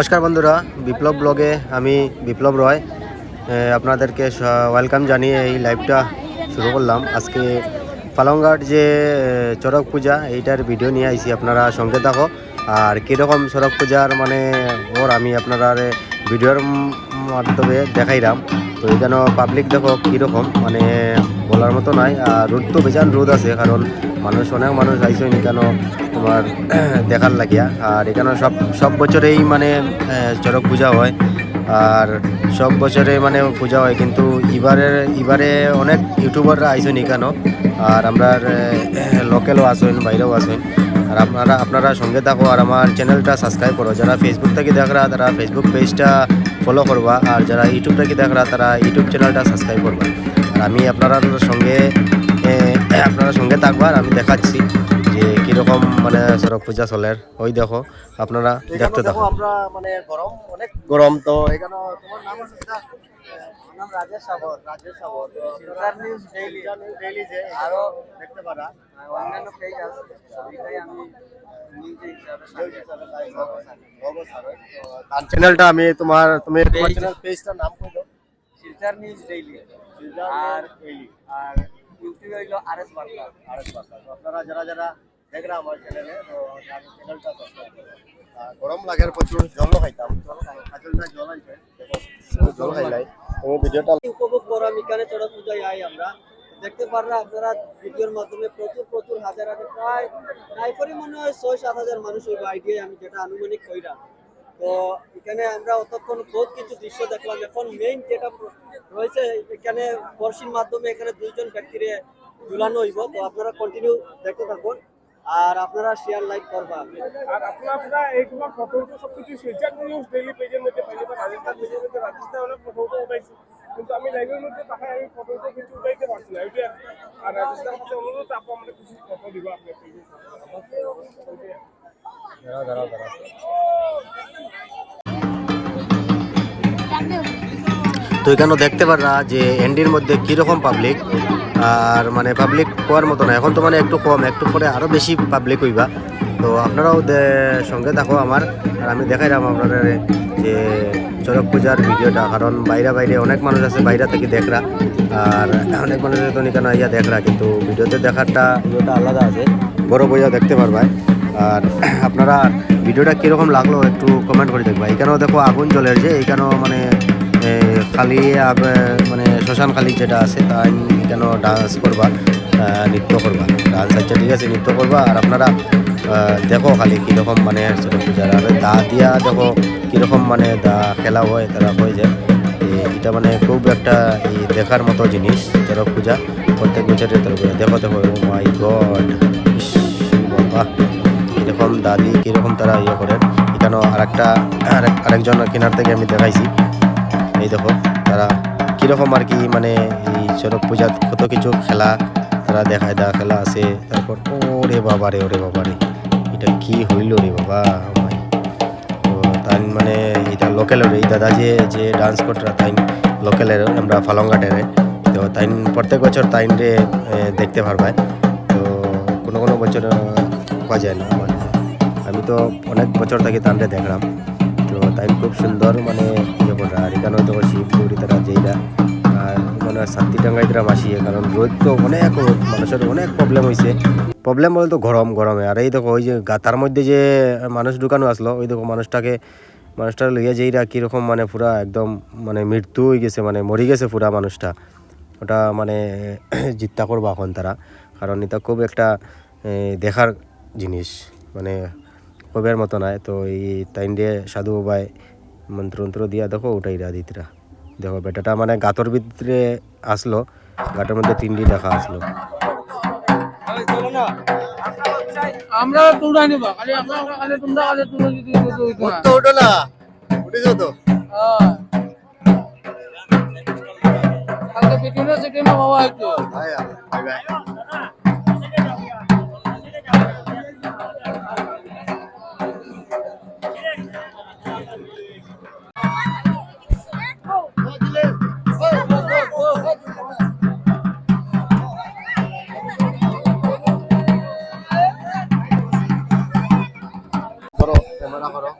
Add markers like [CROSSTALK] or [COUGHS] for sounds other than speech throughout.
নমস্কার বন্ধুরা, বিপ্লব ব্লগে আমি বিপ্লব রয়। আপনাদেরকে ওয়েলকাম জানিয়ে এই লাইভটা শুরু করলাম। আজকে পালংঘাট যে চড়ক পূজা, এইটার ভিডিও নিয়ে আইছি, আপনারা সঙ্গে থাকো। আর কীরকম চড়ক পূজার মানে ওর আমি আপনারা ভিডিওর মাধ্যমে দেখাইলাম। তো এখানে পাবলিক দেখো কীরকম মানে বলার মতো নয় আর রোদ তো বেজান রোদ আছে, কারণ মানুষ, অনেক মানুষ আইসই কেন? তোমার, [CLEARS THROAT] দেখার লাগিয়া। আর এখানে সব সব বছরেই মানে চড়ক পূজা হয়। আর সব বছরে মানে পূজা হয়, কিন্তু এবারে এবারে অনেক ইউটিউবাররা আইসেন এখানেও। আর আমরা লোকেলও আসেন বাইরেও আসেন আর আপনারা আপনারা সঙ্গে থাকো আর আমার চ্যানেলটা সাবস্ক্রাইব করো। যারা ফেসবুক থেকে দেখরা তারা ফেসবুক পেজটা ফলো করবা। আর যারা ইউটিউব থেকে দেখরা তারা ইউটিউব চ্যানেলটা সাবস্ক্রাইব করবা। আর আমি আপনারা সঙ্গে আপনারা সঙ্গে থাকবা আর আমি দেখাচ্ছি যে কীরকম মানে সড়ক পূজা চলের ওই দেখো আপনারা দেখতে থাকো আমরা মানে গরম অনেক গরম তো। এখানে তোমার নাম আছে নাম Rajesh Sagar Rajesh Sagar Silchar news daily daily যে আরও দেখতে পারা। অন্যান্য পেজ আছে সবটাই আমি চ্যানেলটা তোমার তুমি তোমার চ্যানেল পেজটার নাম কই দাও? শিলচর নিউজ ডেইলি আর আর ইউটিউবে হইল আরএস বার্তা আরেক কথা তো আপনারা যারা যারা দেখরা আমার চ্যানেলে তো তার চ্যানেলটা সাবস্ক্রাইব আর গরম লাগার প্রচুর জল খাইতাম। জল খাই না জল খাইলাই। তুমি ভিডিওটা উপভোগ করা চড়ক পূজায় আই আমরা। দেখতে পাররা আপনারা ভিডিওর মাধ্যমে প্রচুর প্রচুর হাজার হাজার প্রায় নাই পরি মনে হয় ছয় সাত হাজার মানুষ আইডিয়া আমি যেটা আনুমানিক কইরা। তো এখানে আমরা অতক্ষণ বহুত কিছু দৃশ্য দেখলাম। এখন মেইন যেটা রয়েছে এখানে বর্ষির মাধ্যমে এখানে দুইজন ব্যক্তিরে ঝুলানো হইব। তো আপনারা কন্টিনিউ দেখতে থাকুন। আর আপনারা শেয়ার লাইক করবা। আর আপনারা আপনারা এইগুলো ফটো তো সব কিছু শিলচর নিউজ ডেইলি পেজের মধ্যে পাইলে বা রাজস্থান পেজের মধ্যে রাজস্থান অনেক ফটো উঠাইছি। কিন্তু আমি লাইভের মধ্যে তাকাই আমি ফটো কিছু উঠাইতে পারছি না। ওইটা আর রাজস্থান কাছে অনুরোধ আপু আমাদের কিছু ফটো দিব আপনার পেজে দাঁড়াও দাঁড়াও দাঁড়াও। তো এখানেও দেখতে পাররা যে এন্ডির মধ্যে কীরকম পাবলিক আর মানে পাবলিক হওয়ার মতো না। এখন তো মানে একটু কম, একটু পরে আরও বেশি পাবলিক হইবা। তো আপনারাও সঙ্গে থাকো আমার, আর আমি দেখাইলাম আপনারা যে চড়ক পূজার ভিডিওটা। কারণ বাইরে বাইরে অনেক মানুষ আছে বাইরে থেকে দেখরা। আর অনেক মানুষ তো নিকানো ইয়া দেখরা, কিন্তু ভিডিওতে দেখারটা ভিডিওটা আলাদা আছে। বড় বইয়া দেখতে পারবা আর [CLEARS THROAT] আপনারা ভিডিওটা কীরকম লাগল একটু কমেন্ট করে দেখবা। এখানেও দেখো আগুন জ্বলের যে এখানেও মানে খালি মানে শ্মশান খালি যেটা আছে তাই কেন ডান্স করবা নৃত্য করবা? ডান্স আচ্ছা ঠিক আছে, নৃত্য করবা। আর আপনারা দেখো খালি কীরকম মানে আর দা দিয়া দেখো কীরকম মানে দা খেলা হয়, তারা হয়ে যায় এটা মানে খুব একটা দেখার মতো জিনিস চড়ক পূজা। প্রত্যেক বছরে পূজা। দেখো দেখো মাই গড বাবা। এরকম দাদি, কীরকম তারা ইয়ে করেন এখানেও আরেকটা, আরেক- আরেকজন কেনার থেকে আমি দেখাইছি। এই দেখো, তারা কীরকম আর কি মানে এই চড়ক পূজাত কত কিছু খেলা, তারা দেখায় দেওয়া খেলা আছে, তারপর ওরে বাবা রে ওরে বাবা রে এটা কি হইল রে বাবা তো তাই মানে এটা লোকেলের এই দাদা যে যে ডান্স করতরা তাই লোকেলের আমরা ফালংঘাটের তো তাই প্রত্যেক বছর তাইন রে দেখতে পারবায় তো কোনো কোনো বছর পাওয়া যায় না মানে আমি তো অনেক বছর থেকে তানরে দেখলাম। তাই খুব সুন্দর মানে ইয়ে করে আর এখানে দেখো শিব গৌরী তারা যেইরা আর মানে সাতটি ডাঙ্গাই তারা মাসিয়ে কারণ রোদ তো অনেক রোদ মানুষের অনেক প্রবলেম হয়েছে প্রবলেম বলতো গরম, গরমে, আর এই দেখো, ওই যে গাতার মধ্যে যে মানুষ ঢুকানো আসলো, ওই দেখো মানুষটাকে মানুষটা লইয়া যেইরা কীরকম মানে পুরা একদম মানে মৃত্যু হয়ে গেছে মানে মরি গেছে পুরা মানুষটা। ওটা মানে [CLEARS THROAT] জিত্তা করব এখন তারা, কারণ এটা খুব একটা দেখার জিনিস মানে কবের মতো নয় তো এই টাইম দিয়ে সাধু বাবাই মন্ত্র মন্ত্র দিয়া দেখো ওটাই রাধিতরা দেখো বেটাটা মানে গাতর ভিতরে আসলো গাটের মধ্যে তিনটি দেখা আসলো। আমরা তোমরা নিব খালি আমরা খালি তোমরা খালি তোমরা যদি তো ওঠো না। উঠেছো তো? কালকে পিটিনো সিটিনো বাবা একটু। আয়া বাই তোমরা করো।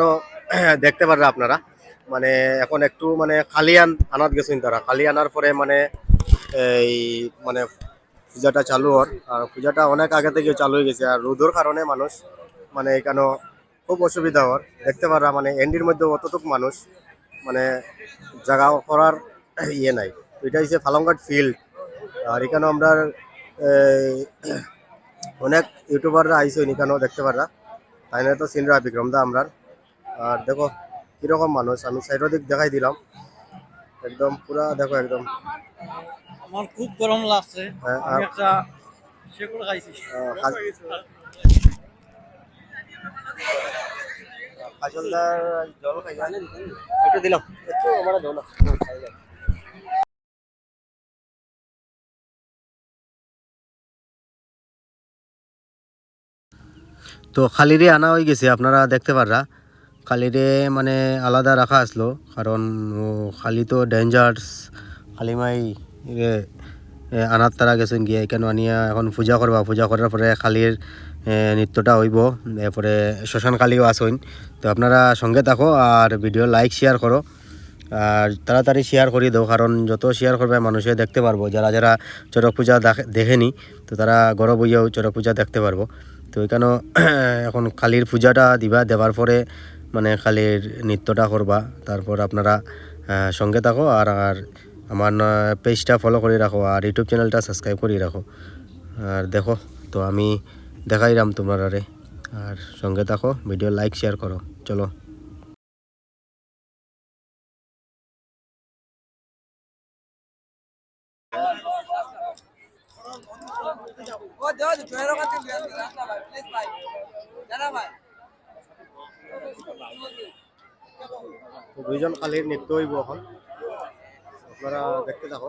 তো দেখতে পারবে আপনারা। মানে এখন একটু মানে খালিয়ান আনাত গেছেন তারা। খালি আনার পরে মানে এই মানে পূজাটা চালু হওয়ার। আর পূজাটা অনেক আগে থেকে চালু হয়ে গেছে। আর রোদর কারণে মানুষ মানে এখানেও খুব অসুবিধা হওয়ার। দেখতে পাররা মানে এন্ডির মধ্যে অতটুক মানুষ মানে জায়গা করার ইয়ে নাই। এটা হচ্ছে ফালংঘাট ফিল্ড আর এখানে আমরা অনেক ইউটিউবাররা আইসে এখানেও দেখতে পাররা। তাই না তো, সিনরা, বিক্রম দা আমরা আর দেখো, কীরকম মানুষ। আমি সাইডের দিক দেখাই দিলাম। একদম পুরা, দেখো, একদম। আমার খুব গরম লাগছে। হ্যাঁ, আমি একটা সেগুলো খাইছি। কাজলদার জল খাই। একটু দিলাম। একটু আমার দাও খাই তো খালিরে আনা হয়ে গেছে আপনারা দেখতে পাররা। খালিরে মানে আলাদা রাখা আসলো কারণ খালি তো ডেঞ্জার্স খালিমাই আনার তারা গেছেন গিয়ে এখানে আনিয়া এখন পূজা করবা পূজা করার পরে খালির নৃত্যটা হইব। এরপরে শ্মশান কালীও আসইন তো আপনারা সঙ্গে থাকো আর ভিডিও লাইক শেয়ার করো। আর তাড়াতাড়ি শেয়ার করে দাও, কারণ যত শেয়ার করবে মানুষে দেখতে পারব। যারা যারা চড়ক পূজা দেখ- দেখেনি, তো তারা গরব হইয়াও চড়ক পূজা দেখতে পারব। তো এখানেও [CLEARS THROAT] এখন কালীর পূজাটা দিবা দেওয়ার পরে মানে কালীর নৃত্যটা করবা। তারপর আপনারা সঙ্গে থাকো আর আর আমার পেজটা ফলো করে রাখো আর ইউটিউব চ্যানেলটা সাবস্ক্রাইব করে রাখো আর দেখো, তো আমি দেখাইলাম তোমার আরে আর সঙ্গে থাকো ভিডিও লাইক শেয়ার করো চলো। দুইজন কালীর নৃত্য হইব এখন আপনারা দেখতে থাকো।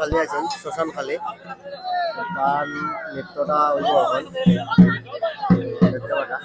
খালি আছেন শ্মশান খালি। তার নৃত্যটা ওই দেখতে পাটা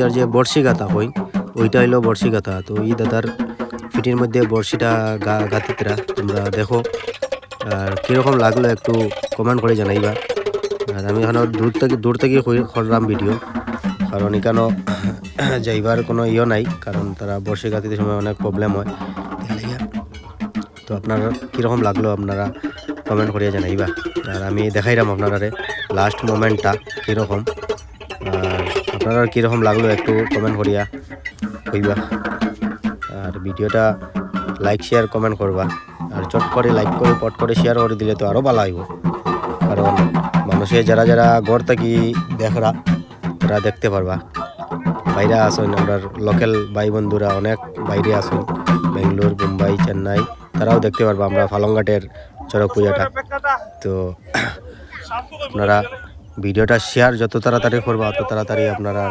পূজার যে বর্ষি গাথা হই ওইটা হইল বর্ষি গাথা তো এই দাদার ফিটির মধ্যে বর্ষিটা গা গাতিতরা তোমরা দেখো। আর কীরকম লাগল একটু কমেন্ট করে জানাইবা। আর আমি এখানে দূর থেকে দূর থেকে করলাম ভিডিও কারণ এখানেও যাইবার কোনো ইয়ে নাই, কারণ তারা বর্ষি গাতিতে সময় অনেক প্রবলেম হয়। তো আপনার কীরকম লাগল আপনারা কমেন্ট করিয়া জানাইবা। আর আমি দেখাইলাম আপনারা লাস্ট মোমেন্টটা কীরকম। আপনারা কীরকম লাগল একটু কমেন্ট করিয়া কইবা। আর ভিডিওটা লাইক শেয়ার কমেন্ট করবা। আর চট করে লাইক করে, পট করে শেয়ার করে দিলে তো আরও ভালো হইব। কারণ মানুষে যারা যারা ঘর থাকি দেখরা, তারা দেখতে পারবা। বাইরে আসেন, আমরা লোকাল ভাই বন্ধুরা অনেক বাইরে আসেন। বেঙ্গলোর, মুম্বাই, চেন্নাই, তারাও দেখতে পারবা, আমরা ফালংঘাটের চড়ক পূজাটা। তো, আপনারা ভিডিওটা শেয়ার যত তাড়াতাড়ি করবা, অত তাড়াতাড়ি আপনারা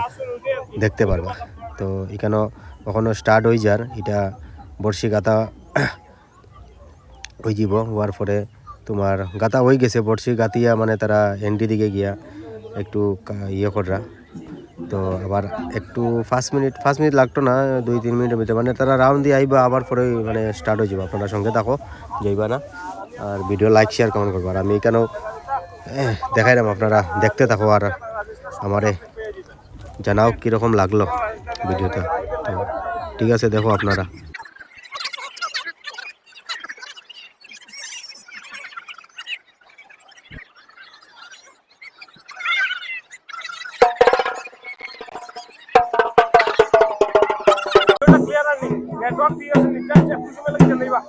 দেখতে পারবা। তো এখানেও কখনো স্টার্ট হয়ে যার, এটা বর্ষি গাতা [COUGHS] হয়ে যাব। হওয়ার পরে তোমার গাতা হয়ে গেছে বর্ষি গাতিয়া মানে তারা এন্ডি দিকে গিয়া একটু ইয়ে কররা। তো আবার একটু পাঁচ মিনিট পাঁচ মিনিট লাগতো না, দুই তিন মিনিটের ভিতরে। মানে তারা রাউন্ড দিয়ে আইবা, আবার পরে মানে স্টার্ট হয়ে যাব। আপনারা সঙ্গে থাকো, যাইবা না। আর ভিডিও লাইক শেয়ার কমেন্ট করব। আর আমি এখানেও দেখাইলাম আপনারা, দেখতে থাকো আর আমারে জানাও কীরকম লাগল ভিডিওটা। তো ঠিক আছে, দেখো আপনারা। ক্লিয়ার আছে নেটওয়ার্ক ঠিক আছে নিশ্চয় একটু সময় লাগে জানাইবা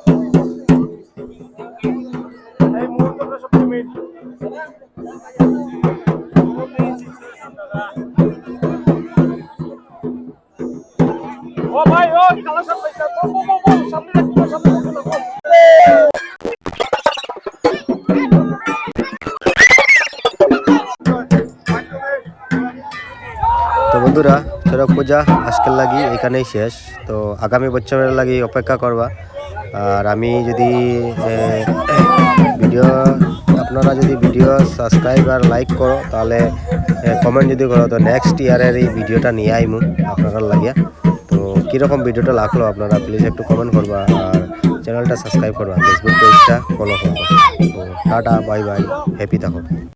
বন্ধুরা চড়ক পূজা, আজকের লাগি এখানেই শেষ। তো আগামী বছরের লাগি অপেক্ষা করবা। আর আমি যদি ভিডিও, আপনারা যদি ভিডিও সাবস্ক্রাইব আর লাইক করো, তাহলে কমেন্ট যদি করো, তো নেক্সট ইয়ারের এই ভিডিওটা নিয়ে আইমু আপনারা লাগিয়া। তো কীরকম ভিডিওটা লাগল আপনারা প্লিজ একটু কমেন্ট করবা। আর চ্যানেলটা সাবস্ক্রাইব করবা ফেসবুক পেজটা ফলো করবা। তো টাটা বাই বাই হ্যাপি থাকো।